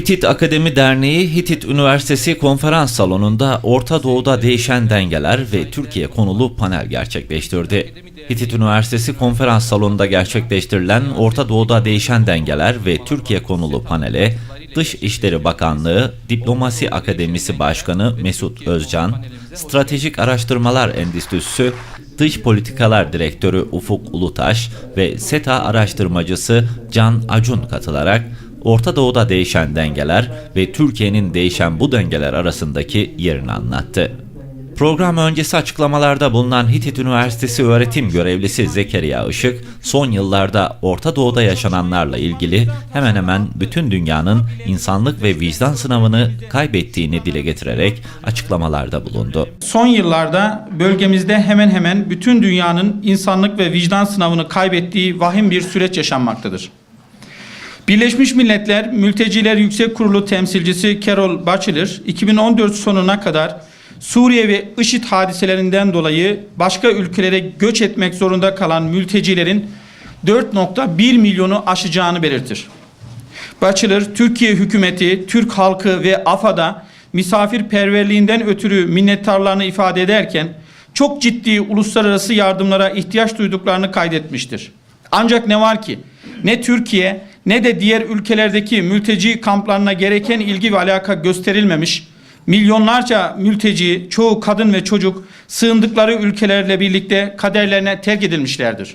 Hitit Akademi Derneği Hitit Üniversitesi konferans salonunda Orta Doğu'da değişen dengeler ve Türkiye konulu panel gerçekleştirdi. Hitit Üniversitesi konferans salonunda gerçekleştirilen Orta Doğu'da değişen dengeler ve Türkiye konulu panele Dışişleri Bakanlığı Diplomasi Akademisi Başkanı Mesut Özcan, Stratejik Araştırmalar Endüstrisi Dış Politikalar Direktörü Ufuk Ulutaş ve SETA araştırmacısı Can Acun katılarak Orta Doğu'da değişen dengeler ve Türkiye'nin değişen bu dengeler arasındaki yerini anlattı. Program öncesi açıklamalarda bulunan Hitit Üniversitesi öğretim görevlisi Zekeriya Işık, son yıllarda Orta Doğu'da yaşananlarla ilgili hemen hemen bütün dünyanın insanlık ve vicdan sınavını kaybettiğini dile getirerek açıklamalarda bulundu. Son yıllarda bölgemizde hemen hemen bütün dünyanın insanlık ve vicdan sınavını kaybettiği vahim bir süreç yaşanmaktadır. Birleşmiş Milletler Mülteciler Yüksek Kurulu temsilcisi Carol Batchelor 2014 sonuna kadar Suriye ve IŞİD hadiselerinden dolayı başka ülkelere göç etmek zorunda kalan mültecilerin 4.1 milyonu aşacağını belirtir. Batchelor, Türkiye hükümeti, Türk halkı ve AFA'da misafirperverliğinden ötürü minnettarlarını ifade ederken çok ciddi uluslararası yardımlara ihtiyaç duyduklarını kaydetmiştir. Ancak ne var ki ne Türkiye ne de diğer ülkelerdeki mülteci kamplarına gereken ilgi ve alaka gösterilmemiş, milyonlarca mülteci, çoğu kadın ve çocuk sığındıkları ülkelerle birlikte kaderlerine terk edilmişlerdir.